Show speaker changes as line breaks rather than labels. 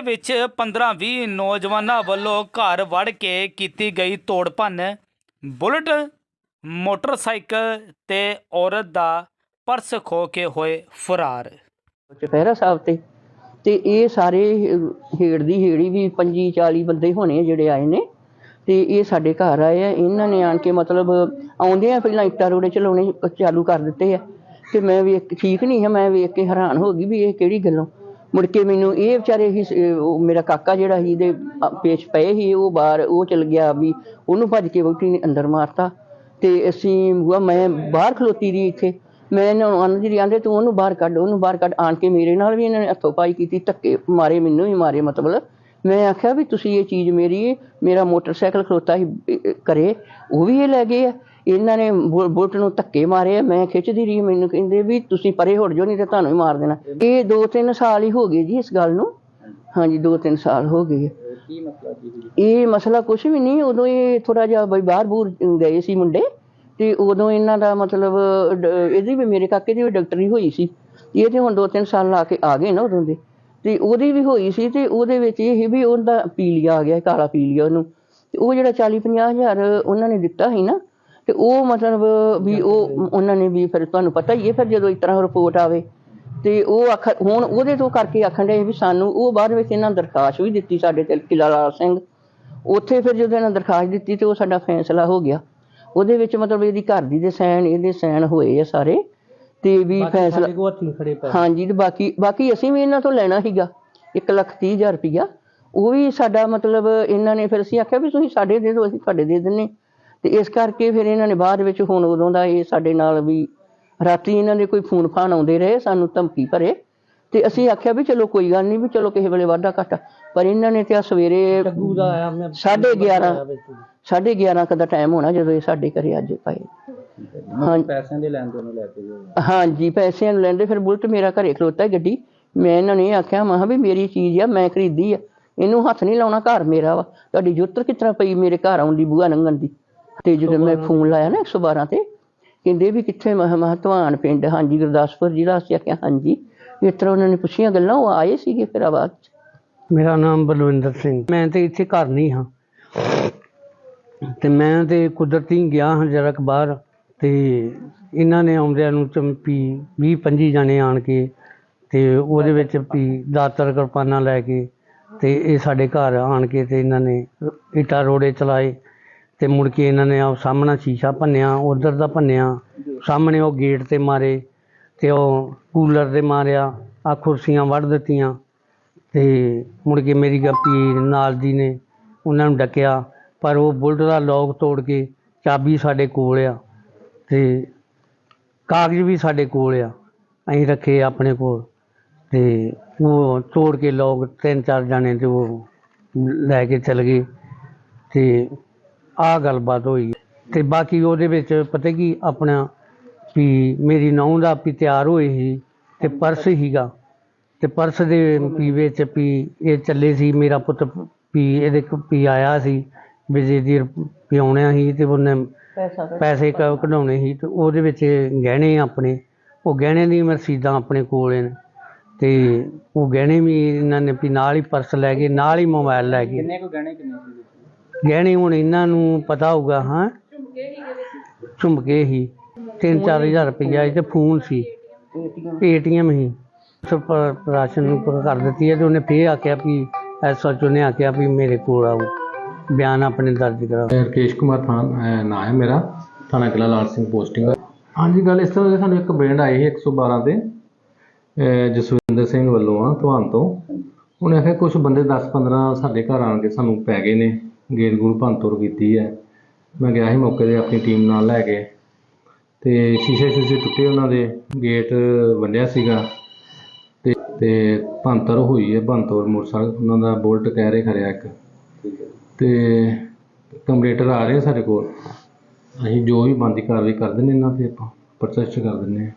ਦੇ ਵਿੱਚ 15-20 ਨੌਜਵਾਨਾਂ ਵੱਲੋਂ ਘਰ ਵੜ ਕੇ ਕੀਤੀ ਗਈ ਤੋੜ ਭੰਨ, ਬੁਲਟ, ਮੋਟਰਸਾਈਕਲ ਤੇ ਔਰਤ ਦਾ ਪਰਸ ਖੋ ਕੇ ਹੋਏ ਫਰਾਰ।
ਚੁਪਹਿਰਾ ਸਾਹਿਬ ਤੇ ਤੇ ਇਹ ਸਾਰੇ ਹੇੜ ਦੀ ਹੇੜੀ ਵੀ 25 40 ਬੰਦੇ ਹੋਣੇ ਜਿਹੜੇ ਆਏ ਨੇ, ਤੇ ਇਹ ਸਾਡੇ ਘਰ ਆਏ ਆ। ਇਹਨਾਂ ਨੇ ਆਣ ਕੇ ਮਤਲਬ ਆਉਂਦੇ ਆ ਪਹਿਲਾਂ ਇੱਟਾਂ ਰੋੜੇ ਚਲਾਉਣੇ ਚਾਲੂ ਕਰ ਦਿੱਤੇ ਆ। ਤੇ ਮੈਂ ਵੇਖ, ਠੀਕ ਨਹੀਂ ਹੈ ਮੈਂ ਵੇਖ ਕੇ ਹੈਰਾਨ ਹੋ ਗਈ ਵੀ ਇਹ ਕਿਹੜੀ ਗੱਲੋਂ ਮੁੜ ਕੇ ਮੈਨੂੰ ਇਹ ਵਿਚਾਰੇ ਹੀ ਮੇਰਾ ਕਾਕਾ ਜਿਹੜਾ ਸੀ, ਇਹਦੇ ਪੇਸ਼ ਪਏ ਸੀ, ਉਹ ਬਾਹਰ, ਉਹ ਚਲ ਗਿਆ ਵੀ ਉਹਨੂੰ ਭੱਜ ਕੇ ਵਹੁਟੀ ਨੇ ਅੰਦਰ ਮਾਰਤਾ। ਤੇ ਅਸੀਂ ਬੂਆ ਮੈਂ ਬਾਹਰ ਖਲੋਤੀ ਦੀ ਇੱਥੇ। ਮੈਂ ਇਹਨਾਂ ਨੂੰ ਅੰਨ ਜੀ ਆਂਦੇ ਤੂੰ ਉਹਨੂੰ ਬਾਹਰ ਕੱਢ, ਉਹਨੂੰ ਬਾਹਰ ਕੱਢ। ਆਣ ਕੇ ਮੇਰੇ ਨਾਲ ਵੀ ਇਹਨਾਂ ਨੇ ਹੱਥੋਂ ਪਾਈ ਕੀਤੀ, ਧੱਕੇ ਮਾਰੇ ਮੈਨੂੰ ਵੀ ਮਾਰੇ ਮਤਲਬ। ਮੈਂ ਆਖਿਆ ਵੀ ਤੁਸੀਂ ਇਹ ਚੀਜ਼ ਮੇਰੀ, ਮੇਰਾ ਮੋਟਰਸਾਈਕਲ ਖਲੋਤਾ ਸੀ ਕਰੇ, ਉਹ ਵੀ ਇਹ ਲੈ ਗਏ ਆ। ਇਹਨਾਂ ਨੇ ਬੁ- ਬੁਲਟ ਨੂੰ ਧੱਕੇ ਮਾਰੇ ਮੈਂ ਖਿੱਚਦੀ ਰਹੀ ਮੈਨੂੰ ਕਹਿੰਦੇ ਵੀ ਤੁਸੀਂ ਪਰੇ ਹਟ ਜਾਓ ਨਹੀਂ ਤੇ ਤੁਹਾਨੂੰ ਹੀ ਮਾਰ ਦੇਣਾ। ਇਹ 2-3 ਸਾਲ ਹੀ ਹੋ ਗਏ ਜੀ ਇਸ ਗੱਲ ਨੂੰ। ਹਾਂਜੀ 2-3 ਸਾਲ ਹੋ ਗਏ।
ਕੀ ਮਸਲਾ
ਇਹ ਮਸਲਾ ਕੁਝ ਵੀ ਨਹੀਂ ਉਦੋਂ ਇਹ ਥੋੜਾ ਜਿਹਾ ਬਈ ਬਾਹਰ ਬੂਰ ਗਏ ਸੀ ਮੁੰਡੇ ਤੇ ਉਦੋਂ ਇਹਨਾਂ ਦਾ ਮਤਲਬ ਡ- ਇਹਦੀ ਵੀ ਮੇਰੇ ਕਾਕੇ ਦੀ ਵੀ ਡਾਕਟਰੀ ਹੋਈ ਸੀ। ਇਹ ਤੇ ਹੁਣ 2-3 ਸਾਲ ਲਾ ਕੇ ਆ ਗਏ ਨਾ ਉਦੋਂ ਦੇ। ਤੇ ਉਹਦੀ ਵੀ ਹੋਈ ਸੀ ਤੇ ਉਹਦੇ ਵਿੱਚ ਇਹ ਸੀ ਵੀ ਉਹਦਾ ਪੀਲੀਆ ਆ ਗਿਆ ਕਾਲਾ ਪੀਲੀਆ ਉਹਨੂੰ। ਤੇ ਉਹ ਜਿਹੜਾ 40-50 ਹਜ਼ਾਰ ਉਹਨਾਂ ਨੇ ਦਿੱਤਾ ਸੀ ਨਾ ਤੇ ਉਹ ਮਤਲਬ ਵੀ ਉਹ ਉਹਨਾਂ ਨੇ ਵੀ ਫਿਰ ਤੁਹਾਨੂੰ ਪਤਾ ਹੀ ਹੈ ਫਿਰ ਜਦੋਂ ਇਸ ਤਰ੍ਹਾਂ ਰਿਪੋਰਟ ਆਵੇ ਤੇ ਉਹ ਆਖ ਹੁਣ ਉਹਦੇ ਤੋਂ ਕਰਕੇ ਆਖਣ ਦੇ ਵੀ ਸਾਨੂੰ ਉਹ ਬਾਅਦ ਵਿੱਚ ਇਹਨਾਂ ਦਰਖਾਸਤ ਵੀ ਦਿੱਤੀ ਸਾਡੇ ਤੇ ਕਿਲਾ ਲਾਲ ਸਿੰਘ। ਉੱਥੇ ਫਿਰ ਜਦੋਂ ਇਹਨਾਂ ਦਰਖਾਸਤ ਦਿੱਤੀ ਤੇ ਉਹ ਸਾਡਾ ਫੈਸਲਾ ਹੋ ਗਿਆ। ਉਹਦੇ ਵਿੱਚ ਮਤਲਬ ਇਹਦੀ ਘਰ ਦੀ ਦੇ ਸਾਈਨ ਇਹਦੇ ਸਾਈਨ ਹੋਏ ਆ ਸਾਰੇ ਤੇ ਵੀ ਫੈਸਲਾ ਹਾਂਜੀ ਤੇ ਬਾਕੀ ਬਾਕੀ ਅਸੀਂ ਵੀ ਇਹਨਾਂ ਤੋਂ ਲੈਣਾ ਸੀਗਾ 1 ਲੱਖ ਤੀਹ ਹਜ਼ਾਰ ਰੁਪਈਆ। ਉਹ ਵੀ ਸਾਡਾ ਮਤਲਬ ਇਹਨਾਂ ਨੇ ਫਿਰ ਅਸੀਂ ਆਖਿਆ ਵੀ ਤੁਸੀਂ ਸਾਡੇ ਦੇ ਦਿਓ ਅਸੀਂ ਤੁਹਾਡੇ ਦੇ ਦਿੰਨੇ ਤੇ ਇਸ ਕਰਕੇ ਫਿਰ ਇਹਨਾਂ ਨੇ ਬਾਅਦ ਵਿੱਚ ਹੁਣ ਉਦੋਂ ਦਾ ਇਹ ਸਾਡੇ ਨਾਲ ਵੀ ਰਾਤੀ ਇਹਨਾਂ ਦੇ ਕੋਈ ਫੋਨ ਫਾਨ ਆਉਂਦੇ ਰਹੇ ਸਾਨੂੰ ਧਮਕੀ ਭਰੇ। ਤੇ ਅਸੀਂ ਆਖਿਆ ਵੀ ਚਲੋ ਕੋਈ ਗੱਲ ਨਹੀਂ ਵੀ ਚਲੋ ਕਿਸੇ ਵੇਲੇ ਵਾਧਾ ਘਾਟਾ। ਪਰ ਇਹਨਾਂ ਨੇ ਤੇ ਆ ਸਵੇਰੇ
ਟੱਗੂ ਦਾ ਆਇਆ ਮੈਂ
ਸਾਢੇ 11 ਸਾਢੇ 11 ਕਦਾ ਟਾਈਮ ਹੋਣਾ ਜਦੋਂ ਇਹ ਸਾਡੇ ਘਰੇ ਅੱਜ ਪਏ ਹਾਂ।
ਪੈਸਿਆਂ ਦੇ ਲੈਣ ਦੇਣ ਨੂੰ ਲੈ ਕੇ ਗਏ
ਹਾਂਜੀ ਪੈਸਿਆਂ ਨੂੰ ਲੈਂਦੇ ਫਿਰ ਬੁਲਟ ਮੇਰਾ ਘਰੇ ਖਲੋਤਾ ਹੈ ਗੱਡੀ। ਮੈਂ ਇਹਨਾਂ ਨੇ ਆਖਿਆ ਮੈਂ ਕਿਹਾ ਵੀ ਮੇਰੀ ਚੀਜ਼ ਆ ਮੈਂ ਖਰੀਦੀ ਆ। ਇਹਨੂੰ ਹੱਥ ਨਹੀਂ ਲਾਉਣਾ ਘਰ ਮੇਰਾ ਵਾ। ਤੁਹਾਡੀ ਜੁੱਤਰ ਤਰ੍ਹਾਂ ਪਈ ਮੇਰੇ ਘਰ ਆਉਂਦੀ ਬੂਆ ਲੰਘਣ ਦੀ? ਤੇ ਜਦੋਂ ਮੈਂ ਫੋਨ ਲਾਇਆ ਨਾ 112 ਤੇ ਕਹਿੰਦੇ ਵੀ ਕਿੱਥੇ ਮੈਂ ਮੈਂ ਕਿਹਾ ਧਵਾਨ ਪਿੰਡ ਹਾਂਜੀ ਗੁਰਦਾਸਪੁਰ ਜ਼ਿਲ੍ਹਾ ਅਸੀਂ ਆਖਿਆ ਹਾਂਜੀ। ਇਸ ਤਰ੍ਹਾਂ ਉਹਨਾਂ ਨੇ ਪੁੱਛੀਆਂ ਗੱਲਾਂ ਉਹ ਆਏ ਸੀਗੇ ਫਿਰ ਆਵਾਜ਼
ਮੇਰਾ ਨਾਮ ਬਲਵਿੰਦਰ ਸਿੰਘ। ਮੈਂ ਤੇ ਇੱਥੇ ਘਰ ਨਹੀਂ ਹਾਂ। ਤੇ ਮੈਂ ਤੇ ਕੁਦਰਤੀ ਗਿਆ ਹਾਂ ਜਰਾ ਬਾਹਰ। ਤੇ ਇਹਨਾਂ ਨੇ ਆਉਂਦਿਆਂ ਨੂੰ ਚੰਪੀ 20 25 ਜਣੇ ਆਣ ਕੇ ਤੇ ਉਹਦੇ ਵਿੱਚ ਵੀ ਦਾਤਰ ਕਿਰਪਾਨਾਂ ਲੈ ਕੇ ਤੇ ਇਹ ਸਾਡੇ ਘਰ ਆਣ ਕੇ ਤੇ ਇਹਨਾਂ ਨੇ ਇੱਟਾਂ ਰੋੜੇ ਚਲਾਏ। ਤੇ ਮੁੜ ਕੇ ਇਹਨਾਂ ਨੇ ਆ ਸਾਹਮਣਾ ਸ਼ੀਸ਼ਾ ਭੰਨਿਆ, ਉਧਰ ਦਾ ਭੰਨਿਆ, ਸਾਹਮਣੇ ਉਹ ਗੇਟ ਤੇ ਮਾਰੇ ਤੇ ਉਹ ਕੂਲਰ ਤੇ ਮਾਰਿਆ ਆ ਕੁਰਸੀਆਂ ਵੱਢ ਦਿੱਤੀਆਂ ਤੇ ਮੁੜ ਕੇ ਮੇਰੀ ਗੱਪੀ ਨਾਲ ਦੀ ਨੇ ਉਹਨਾਂ ਨੂੰ ਡੱਕਿਆ, ਪਰ ਉਹ ਬੁਲਟ ਦਾ ਲੌਕ ਤੋੜ ਕੇ ਚਾਬੀ ਸਾਡੇ ਕੋਲ ਆ ਤੇ ਕਾਗਜ਼ ਵੀ ਸਾਡੇ ਕੋਲ ਆ, ਅਸੀਂ ਰੱਖੇ ਆਪਣੇ ਕੋਲ ਤੇ ਉਹ ਤੋੜ ਕੇ ਲੋਕ ਤਿੰਨ ਚਾਰ ਜਾਣੇ ਤੇ ਉਹ ਲੈ ਕੇ ਚਲ ਗਏ ਤੇ ਆਹ ਗੱਲਬਾਤ ਹੋਈ। ਤੇ ਬਾਕੀ ਉਹਦੇ ਵਿੱਚ ਪਤਾ ਕੀ ਆਪਣਾ ਵੀ ਮੇਰੀ ਨੌਂ ਦਾ ਵੀ ਤਿਆਰ ਹੋਏ ਸੀ ਤੇ ਪਰਸ ਹੀਗਾ ਤੇ ਪਰਸ ਦੇ ਵੀ ਵਿੱਚ ਵੀ ਇਹ ਚੱਲੇ ਸੀ ਮੇਰਾ ਪੁੱਤ ਵੀ ਇਹਦੇ ਕੋ ਵੀ ਆਇਆ ਸੀ ਵਿਜੇ ਦੀ ਵੀ ਆਉਣਾ ਸੀ ਤੇ ਉਹਨੇ
ਪੈਸਾ
ਪੈਸੇ ਕ- ਕਢਾਉਣੇ ਸੀ ਤੇ ਉਹਦੇ ਵਿੱਚ ਗਹਿਣੇ ਆਪਣੇ। ਉਹ ਗਹਿਣੇ ਦੀ ਰਸੀਦਾਂ ਆਪਣੇ ਕੋਲ ਨੇ ਤੇ ਉਹ ਗਹਿਣੇ ਵੀ ਇਹਨਾਂ ਨੇ ਵੀ ਨਾਲ ਹੀ ਪਰਸ ਲੈ ਗਏ ਨਾਲ ਹੀ ਮੋਬਾਈਲ ਲੈ ਗਏ।
ਕਿੰਨੇ ਕੋ ਗਹਿਣੇ ਕਿੰਨੇ ਸੀ?
ਗਹਿਣੇ ਹੁਣ ਇਹਨਾਂ ਨੂੰ ਪਤਾ ਹੋਊਗਾ, ਹਾਂ। ਝੁਮਕੇ ਹੀ। 3-4000 ਰੁਪਈਆ ਇਹ ਤੇ ਫੋਨ ਸੀ। ਏਟੀਐਮ ਹੀ ਰਾਸ਼ਨ ਨੂੰ ਕਰ ਦਿੱਤੀ ਹੈ ਤੇ ਉਹਨੇ ਫੇਰ ਆਖਿਆ ਵੀ ਐਸਐਚਓ ਨੇ ਆਖਿਆ ਵੀ ਮੇਰੇ ਕੋਲ ਆਓ। ਬਿਆਨ ਆਪਣੇ ਦਰਜ ਕਰਾਓ।
ਰਕੇਸ਼ ਕੁਮਾਰ ਥਾਨ ਨਾਂ ਹੈ ਮੇਰਾ। ਥਾਣਾ ਕਿਲਾ ਲਾਲ ਸਿੰਘ ਪੋਸਟਿੰਗ ਹਾਂਜੀ, ਗੱਲ ਇਸ ਤਰ੍ਹਾਂ ਦੀ ਸਾਨੂੰ ਇੱਕ ਬ੍ਰੇਂਡ ਆਈ ਸੀ 112 ਤੇ ਜਸਵਿੰਦਰ ਸਿੰਘ ਵੱਲੋਂ ਆ, ਧਵਾਨ ਤੋਂ। ਉਹਨੇ ਆਖਿਆ ਕੁਝ ਬੰਦੇ 10-15 ਸਾਡੇ ਘਰ ਆਣ ਕੇ ਸਾਨੂੰ ਪੈ ਗਏ ਨੇ। ਗੇਟ ਗੂੜ ਭੰਨਤੋੜ ਕੀਤੀ ਹੈ। ਮੈਂ ਗਿਆ ਸੀ ਮੌਕੇ ਤੇ ਆਪਣੀ ਟੀਮ ਨਾਲ ਲੈ ਕੇ ਅਤੇ ਸ਼ੀਸ਼ੇ ਸ਼ੀਸ਼ੇ ਟੁੱਟੇ ਉਹਨਾਂ ਦੇ, ਗੇਟ ਵੰਡਿਆ ਸੀਗਾ ਅਤੇ ਅਤੇ ਭੰਨਤੋੜ ਹੋਈ ਹੈ ਭੰਨਤੋੜ ਮੋਟਰਸਾਈਕਲ, ਉਹਨਾਂ ਦਾ ਬੁਲਟ ਕਹਿ ਰਹੇ ਖਰਿਆ ਇੱਕ। ਅਤੇ ਕੰਪਲੇਟਰ ਆ ਰਹੇ ਸਾਡੇ ਕੋਲ। ਅਸੀਂ ਜੋ ਵੀ ਬਣਦੀ ਕਾਰਵਾਈ ਕਰ ਦਿੰਦੇ ਇਹਨਾਂ ਤੇ ਆਪਾਂ ਪ੍ਰੋਸੈਸ ਕਰ ਦਿੰਦੇ ਹਾਂ।